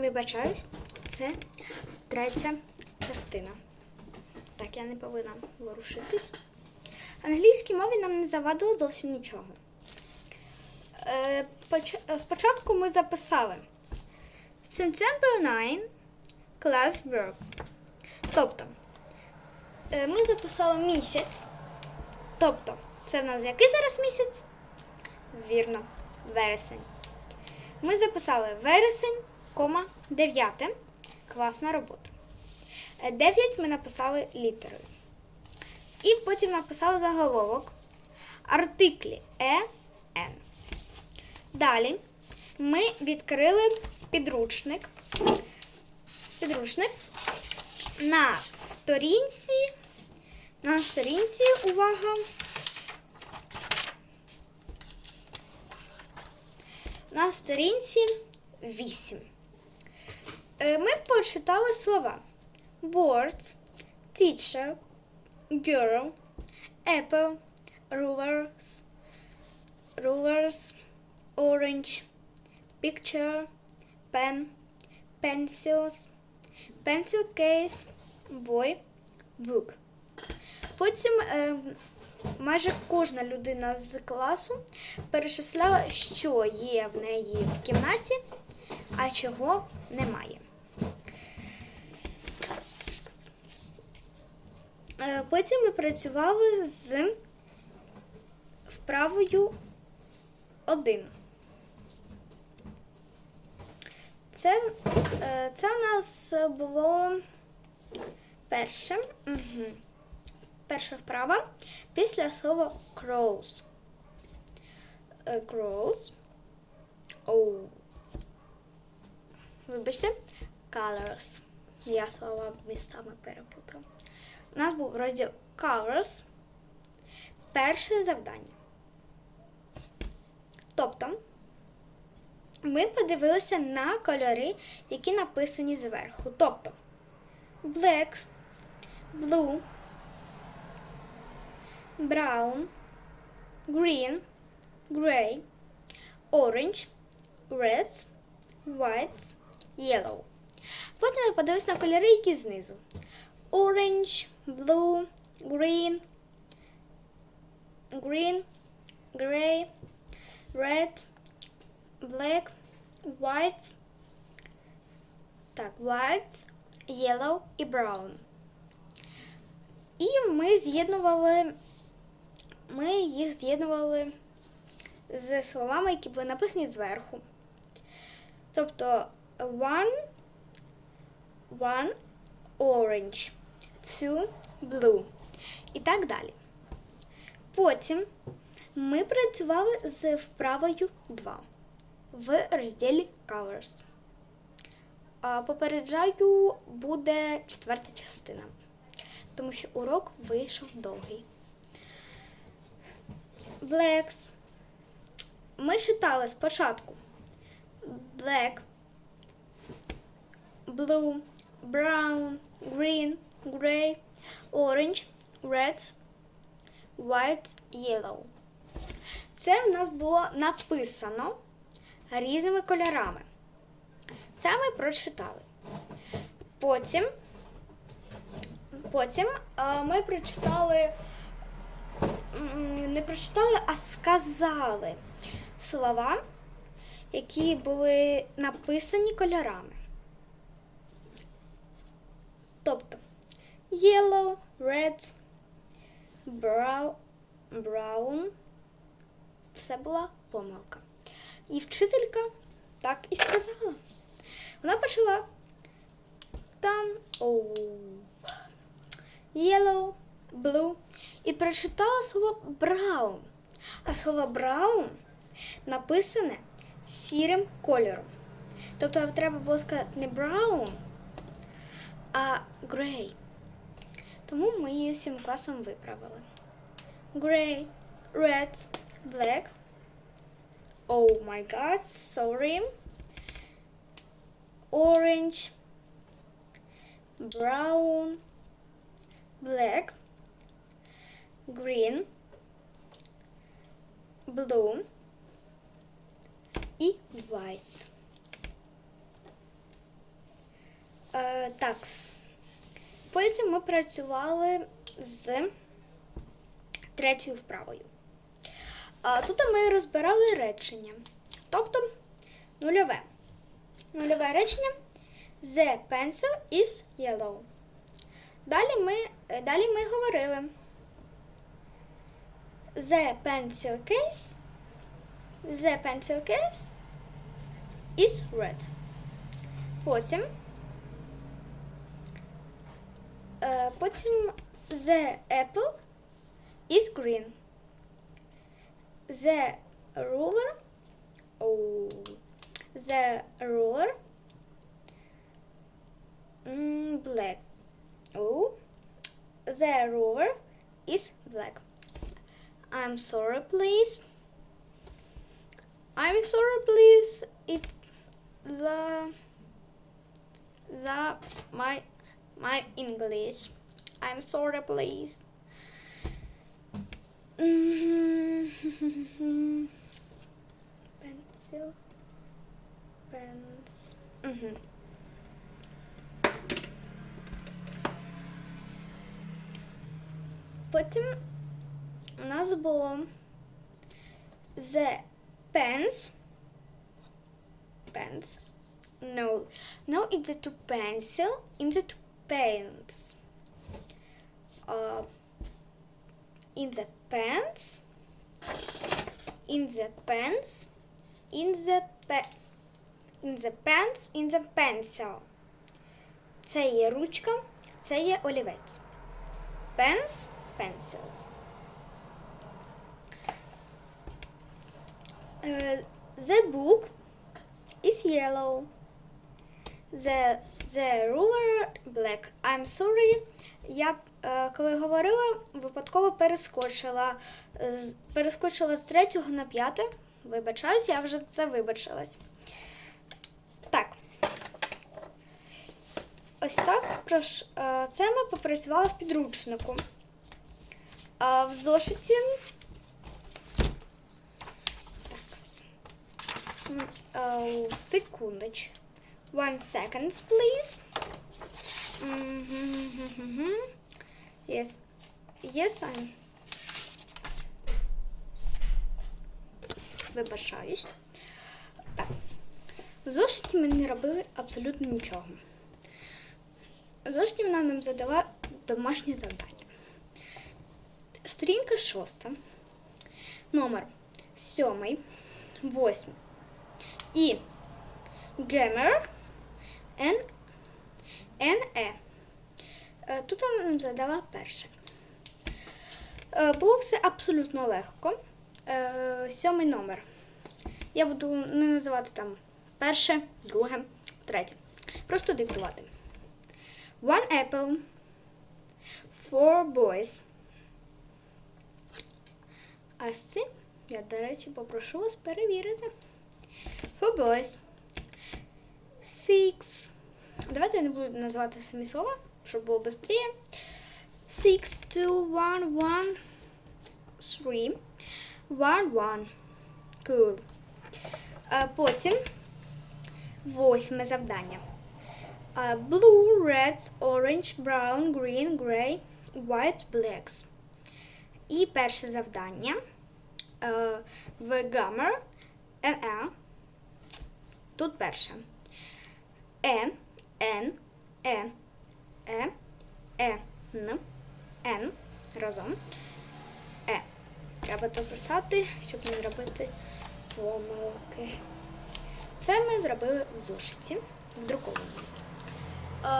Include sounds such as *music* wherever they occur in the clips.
Вибачаюсь, це третя частина. Так, я не повинна ворушитись. Англійській мові нам не завадило зовсім нічого. Е, поч- Спочатку ми записали September 9 class verb. Тобто, е, ми записали місяць. Тобто, це в нас який зараз місяць? Вірно, вересень. Ми записали вересень, 9. Класна робота. 9 ми написали літерою. І потім написали заголовок. Артиклі е, н. Далі ми відкрили підручник. Підручник на сторінці. На сторінці, увага. На сторінці 8. Е, Ми почитали слова words, teacher, girl, apple, rulers, rulers, orange, picture, pen, pencils, pencil case, boy, book. Потім е, майже кожна людина з класу перечисляла, що є в неї в кімнаті, а чого немає. Потім ми працювали з вправою 1. Це, е, це у нас було перше. Угу. Перша вправа після слова crows. Е, Crows. Оу. Вибачте. Colors. Я слова містами перепутала. У нас був розділ Colors. Перше завдання. Тобто, ми подивилися на кольори, які написані зверху. Тобто, black, blue, brown, green, gray, orange, red, white, yellow. Потім ми подивилися на кольори, які знизу. Orange, blue, green, green, gray, red, black, white, так, white, yellow і brown. І ми з'єднували, ми їх з'єднували з словами, які були написані зверху. Тобто one, one orange, two blue і так далі. Потім ми працювали з вправою 2 в розділі Colors. Попереджаю, буде четверта частина, тому що урок вийшов довгий. Blacks. Ми читали спочатку black, blue, brown, green, gray, orange, red, white, yellow. Це в нас було написано різними кольорами. Це ми прочитали. Потім, потім е, ми прочитали, не прочитали, а сказали слова, які були написані кольорами. Тобто yellow, red, brown, brown. Все була помилка. І вчителька так і сказала. Вона почала там оу, yellow, blue і прочитала слово brown. А слово brown написане сірим кольором. Тобто треба було сказати не brown, а grey. Тому ми її всім класом виправили. Grey, red, black. Oh my god, sorry. Orange, brown, black, green, blue і white. Е, так. Потім ми працювали з третьою вправою. Тут ми розбирали речення. Тобто нульове. Нульове речення The pencil is yellow. Далі ми, е, далі ми говорили. The pencil case. The pencil case is red. Потім. Потім the apple is green. The ruler. Oh, the ruler. mm, black. Oh, the ruler is black. I'm sorry, please. I'm sorry, please. It the the my my English. I'm sorry, please. Mhm. *laughs* Pencil. Pens. Mhm. Потім у нас було the pens. Pens. No. No, it's the two pencil. In the two pens. Uh, in the pens. In the pens. In the pe in the pens. In the pencil. Це є ручка, це є олівець. Pens, pencil. Uh, the book is yellow. The, the ruler black. I'm sorry. Я е, коли говорила, випадково перескочила, перескочила з третього на п'яте. Вибачаюсь, я вже це вибачилась. Так. Ось так. Прош... е, Це ми попрацювали в підручнику. А в зошиті. Так. Е, Секундоч. One second, please. Мгм. Yes. Yes, I'm. Вибачаюсь. Так. В зошиті ми не робили абсолютно нічого. В зошиті вона нам задала домашнє завдання. Сторінка шоста, номер сьомий, восьмий і grammar N, NE. Е, Тут вона нам задала перше. Е, Було все абсолютно легко. Е, Сьомий номер. Я буду не називати там перше, друге, третє. Просто диктувати. One apple. Four boys. А з цим я, до речі, попрошу вас перевірити. Four boys. Six. Давайте я не буду називати самі слова, щоб було швидше. Six, two, one, one, three, one, one. Good. А потім восьме завдання. А, Blue, red, orange, brown, green, grey, white, blacks. І перше завдання е, в grammar NA. Тут перше. Е, Н, Е, Е, Е, Н, Н. Разом. Е. Треба то писати, щоб не робити помилки. Це ми зробили в зошиті, в друкованому.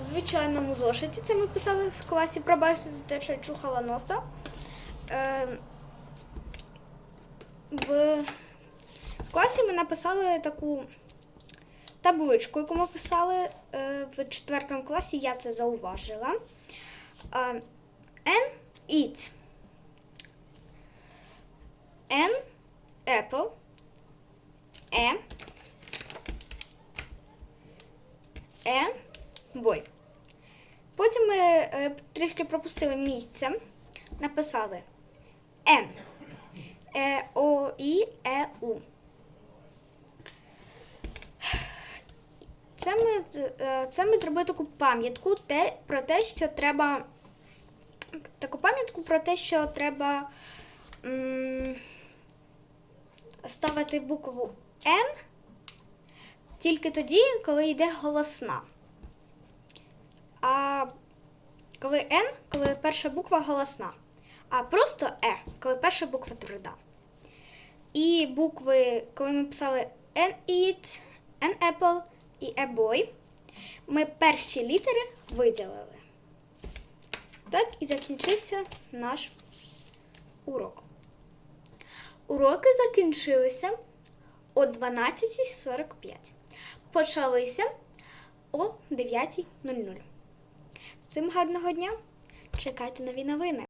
В звичайному зошиті це ми писали в класі. Пробачте за те, що я чухала носа. Е, В класі ми написали таку табличку, яку ми писали е, в четвертому класі, я це зауважила. Е, N eat. N apple. E. Е boy. Потім ми е, трішки пропустили місце, написали N. Е, О, І, Е, У. це ми, е, це ми зробили таку пам'ятку те, про те, що треба. Таку пам'ятку про те, що треба м, ставити букву N тільки тоді, коли йде голосна. А коли N, коли перша буква голосна. А просто Е, коли перша буква тверда. І букви, коли ми писали an eat, an apple і boy, ми перші літери виділили. Так і закінчився наш урок. Уроки закінчилися о 12.45. Почалися о 9.00. Всім гарного дня! Чекайте нові новини!